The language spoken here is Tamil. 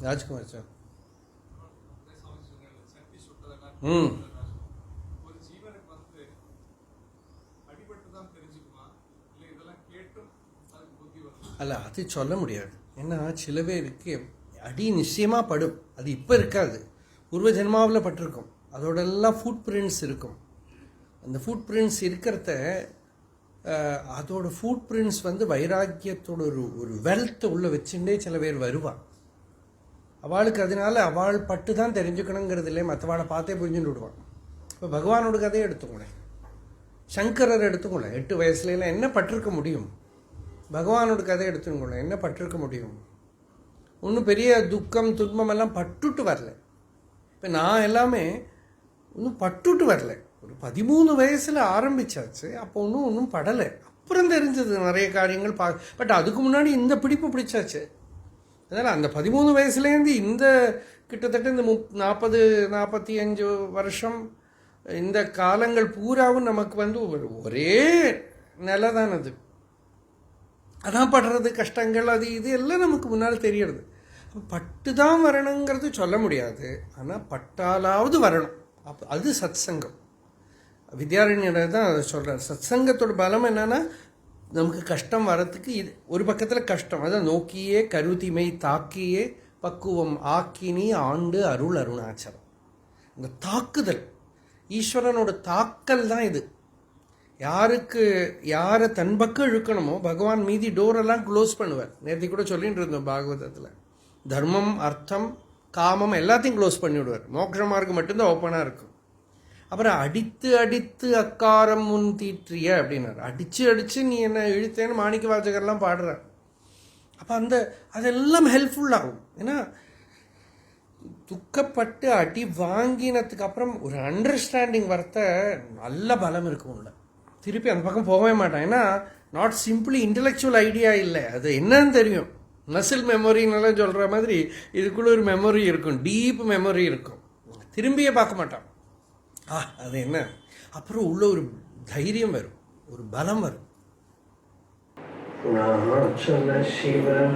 ராஜ்குமார் சார். ம். அல்ல அது சொல்ல முடியாது. ஏன்னா சில பேருக்கு அடி நிச்சயமாக படும். அது இப்போ இருக்காது. பூர்வ ஜென்மாவில் பட்டிருக்கும். அதோட எல்லாம் ஃபுட் பிரிண்ட்ஸ் இருக்கும். அந்த ஃபுட் பிரிண்ட்ஸ் இருக்கிறத அதோட ஃபுட் பிரிண்ட்ஸ் வந்து வைராக்கியத்தோட ஒரு ஒரு வெல்த்தை உள்ளே வச்சுட்டே சில பேர் வருவாள் அவளுக்கு அதனால அவள் பட்டு தான் தெரிஞ்சுக்கணுங்கிறது இல்லை மற்றவாளை பார்த்தே புரிஞ்சுட்டு விடுவான். இப்போ பகவானோட கதையை எடுத்துக்கோங்களேன் சங்கரர் எடுத்துக்கோங்களேன் எட்டு வயசுலலாம் என்ன பட்டிருக்க முடியும்? பகவானோட கதை எடுத்துக்கோங்களேன் என்ன பட்டிருக்க முடியும்? ஒன்றும் பெரிய துக்கம் துன்பம் எல்லாம் பட்டுட்டு வரல. இப்போ நான் எல்லாமே ஒன்றும் பட்டுட்டு வரல. ஒரு பதிமூணு வயசில் ஆரம்பித்தாச்சு அப்போ ஒன்றும் ஒன்றும் படலை. அப்புறம் தெரிஞ்சது நிறைய காரியங்கள் பா பட் அதுக்கு முன்னாடி இந்த பிடிப்பு பிடிச்சாச்சு. அதனால் அந்த பதிமூணு வயசுலேருந்து இந்த கிட்டத்தட்ட இந்த முப் நாற்பது நாற்பத்தி அஞ்சு வருஷம் இந்த காலங்கள் பூராவும் நமக்கு வந்து ஒரு ஒரே நிலை தான் அது அதான் படுறது கஷ்டங்கள் அது இது எல்லாம் நமக்கு முன்னால் தெரியறது. பட்டு தான் வரணுங்கிறது சொல்ல முடியாது. ஆனால் பட்டாலாவது வரணும். அப் அது சத்சங்கம். வித்யாரண்யர் தான் அதை சொல்கிறார் சத்சங்கத்தோட பலம் என்னன்னா நமக்கு கஷ்டம் வரத்துக்கு இது ஒரு பக்கத்தில் கஷ்டம். அதான் நோக்கியே கருதிமை தாக்கியே பக்குவம் ஆக்கினி ஆண்டு அருள் அருணாச்சலம். இந்த தாக்குதல் ஈஸ்வரனோட தாக்கல் தான் இது. யாருக்கு யாரை தன் பக்கம் இழுக்கணுமோ பகவான் மீதி டோரெல்லாம் க்ளோஸ் பண்ணுவார். நேற்று கூட சொல்லிட்டு இருந்தோம் பாகவதத்தில். தர்மம் அர்த்தம் காமம் எல்லாத்தையும் க்ளோஸ் பண்ணிவிடுவார். மோக்ஷ மார்க்கு மட்டும்தான் ஓப்பனாக இருக்கும். அப்புறம் அடித்து அடித்து அக்காரம் முன் தீற்றிய அப்படின்னாரு. அடித்து அடித்து நீ என்ன இழுத்தேன்னு மாணிக்க வாசகர்லாம் பாடுற அப்போ அந்த அதெல்லாம் ஹெல்ப்ஃபுல்லாகும் ஏன்னா துக்கப்பட்டு அடி வாங்கினதுக்கு அப்புறம் ஒரு அண்டர்ஸ்டாண்டிங் வரத்த நல்ல பலம் இருக்கும் உள்ள. திருப்பி அந்த பக்கம் போகவே மாட்டான். ஏன்னா நாட் சிம்பிளி இன்டலெக்சுவல் ஐடியா இல்லை. அது என்னன்னு தெரியும். மசில் மெமரின்னெல்லாம் சொல்கிற மாதிரி இதுக்குள்ளே ஒரு மெமரி இருக்கும். டீப் மெமரி இருக்கும். திரும்பியே பார்க்க மாட்டான். ஆ அது என்ன? அப்புறம் உள்ள ஒரு தைரியம் வரும். ஒரு பலம் வரும். நாம சொன்ன சிவன்.